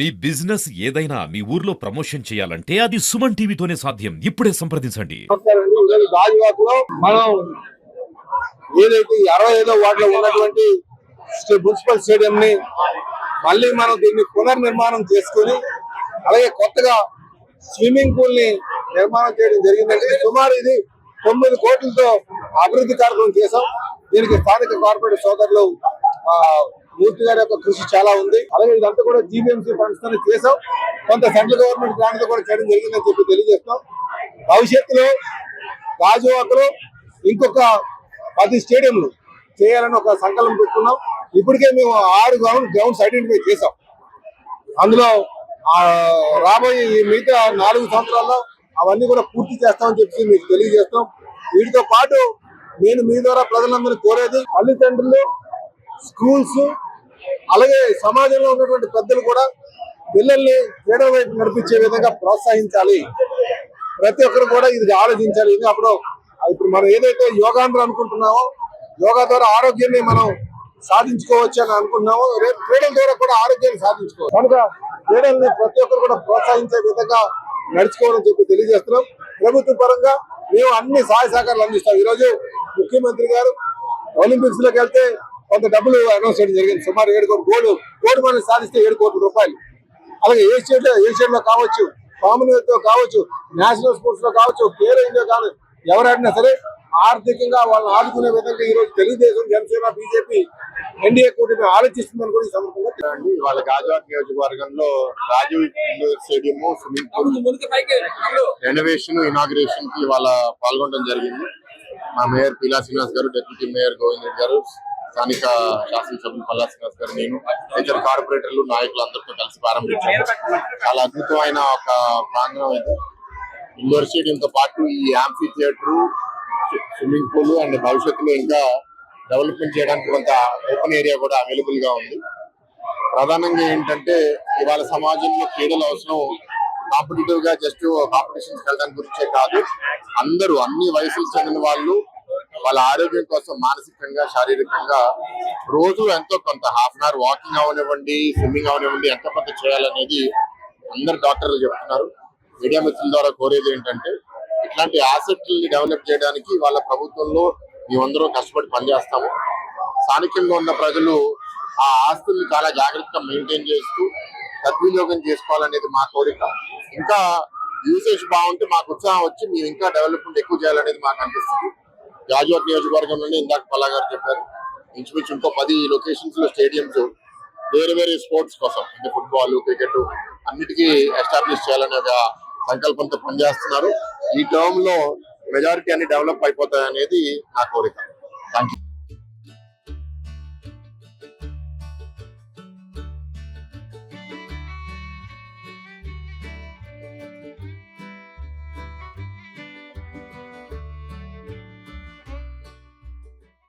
మీ business ఏదైనా మీ ఊర్లో promotion చేయాలంటే అది సుమన్ టీవీతోనే సాధ్యం. ఇప్పుడే సంప్రదించండి. మనం ఏదైతే అరవై ఐదో వార్డులో ఉన్నటువంటి మున్సిపల్ స్టేడియం ని మళ్ళీ మనం దీన్ని పునర్నిర్మాణం చేసుకొని అలాగే కొత్తగా స్విమ్మింగ్ పూల్ని నిర్మాణం చేయడం జరిగిందండి. సుమారు ఇది తొమ్మిది కోట్లతో అభివృద్ధి కార్యక్రమం చేశాం. దీనికి స్థానిక కార్పొరేట్ సోదరులు మూర్తి గారి యొక్క కృషి చాలా ఉంది. అలాగే ఇదంతా కూడా జీబీఎంసీ ఫండ్స్తో చేసాం కొంత సెంట్రల్ గవర్నమెంట్ గ్రాంట్తో కూడా చేయడం జరిగిందని చెప్పి తెలియజేస్తాం. భవిష్యత్తులో గాజువాకలో ఇంకొక పది స్టేడియంలు చేయాలని ఒక సంకల్పం పెట్టుకున్నాం. ఇప్పటికే మేము ఆరు గ్రౌండ్ గ్రౌండ్స్ ఐడెంటిఫై చేసాం అందులో రాబోయే మిగతా నాలుగు సంవత్సరాల్లో అవన్నీ కూడా పూర్తి చేస్తామని చెప్పి మీకు తెలియజేస్తాం. వీటితో పాటు నేను మీ ద్వారా ప్రజలందరినీ కోరేది తల్లిదండ్రులు స్కూల్స్ అలాగే సమాజంలో ఉన్నటువంటి పెద్దలు కూడా పిల్లల్ని క్రీడల వైపు నడిపించే విధంగా ప్రోత్సహించాలి. ప్రతి ఒక్కరు కూడా ఇది ఆలోచించాలి. ఇది అప్పుడు ఇప్పుడు మనం ఏదైతే యోగాంధ్ర అనుకుంటున్నామో యోగా ద్వారా ఆరోగ్యాన్ని మనం సాధించుకోవచ్చు అని అనుకున్నామో రేపు క్రీడల ద్వారా కూడా ఆరోగ్యాన్ని సాధించుకోవచ్చు. కనుక క్రీడల్ని ప్రతి ఒక్కరు కూడా ప్రోత్సహించే విధంగా నడుచుకోవాలని చెప్పి తెలియజేస్తున్నాం. ప్రభుత్వ పరంగా మేము అన్ని సహాయ సహకారాలు అందిస్తాం. ఈరోజు ముఖ్యమంత్రి గారు ఒలింపిక్స్లోకి వెళ్తే కొంత డబ్బులు అనౌన్స్ చేయడం జరిగింది. సుమారు ఏడు కోట్ల గోల్డ్ గోల్డ్ మనం సాధిస్తే ఏడు కోట్ల రూపాయలు. అలాగే ఏషియన్ ఏషియన్లో కావచ్చు కామన్వెల్త్లో కావచ్చు నేషనల్ స్పోర్ట్స్లో కావచ్చు ఖేలో ఇండియా కాదు ఎవరైనా సరే ఆర్థికంగా వాళ్ళని ఆదుకునే విధంగా ఈ రోజు తెలుగుదేశం జనసేన బీజేపీ ఎన్డీఏ కూటమి ఆలోచిస్తుందని కూడా ఈ సందర్భంగా అండి వాళ్ళ గాజువాక్ నియోజకవర్గంలో Rajiv indoor stadium swimming pool renovation ఇనాగ్రేషన్కి వాళ్ళ పాల్గొనడం జరిగింది. మా మేయర్ పిలా శ్రీనివాస్ గారు డిప్యూటీ మేయర్ గోవింద్ రెడ్డి గారు స్థానిక శాసనసభ్యులు పల్లా శ్రీనివాస్ గారు నేను ఇతర కార్పొరేటర్లు నాయకులు అందరితో కలిసి ప్రారంభించాము. చాలా అద్భుతమైన ఒక ప్రాంగణం ఇది. ఇండోర్తో పాటు ఈ amphitheatre swimming pool and భవిష్యత్తులో ఇంకా డెవలప్మెంట్ చేయడానికి కొంత ఓపెన్ ఏరియా కూడా అవైలబుల్గా ఉంది. ప్రధానంగా ఏంటంటే ఇవాళ సమాజంలో క్రీడలు అవసరం కాంపిటేటివ్గా జస్ట్ కాంపిటీషన్స్ వెళ్ళడానికి గురించే కాదు. అందరూ అన్ని వయసులు చెందిన వాళ్ళు వాళ్ళ ఆరోగ్యం కోసం మానసికంగా శారీరకంగా రోజు ఎంతో కొంత హాఫ్ అన్ అవర్ వాకింగ్ అవనివ్వండి స్విమ్మింగ్ అవనివ్వండి ఎంత కొంత చేయాలనేది అందరు డాక్టర్లు చెప్తున్నారు. మీడియా మిత్రుల ద్వారా కోరేది ఏంటంటే ఇట్లాంటి ఆసక్తుల్ని డెవలప్ చేయడానికి వాళ్ళ ప్రభుత్వంలో మేమందరం కష్టపడి పనిచేస్తాము. స్థానికంగా ఉన్న ప్రజలు ఆ ఆస్తుల్ని చాలా జాగ్రత్తగా మెయింటైన్ చేస్తూ సద్వినియోగం చేసుకోవాలనేది మా కోరిక. ఇంకా యూసేజ్ బాగుంటే మాకు ఉత్సాహం వచ్చి మేము ఇంకా డెవలప్మెంట్ ఎక్కువ చేయాలనేది మాకు అనిపిస్తుంది. గాజువాక్ నియోజకవర్గంలోనే ఇందాక పల్లా గారు చెప్పారు. ఇంచుమించు ఇంకో పది లొకేషన్స్లో స్టేడియంస్ వేరే వేరే స్పోర్ట్స్ కోసం అంటే ఫుట్బాల్ క్రికెట్ అన్నిటికీ ఎస్టాబ్లిష్ చేయాలనే ఒక సంకల్పంతో పనిచేస్తున్నారు. ఈ టర్మ్లో మెజారిటీ అన్ని డెవలప్ అయిపోతాయి అనేది నా కోరిక. Thank you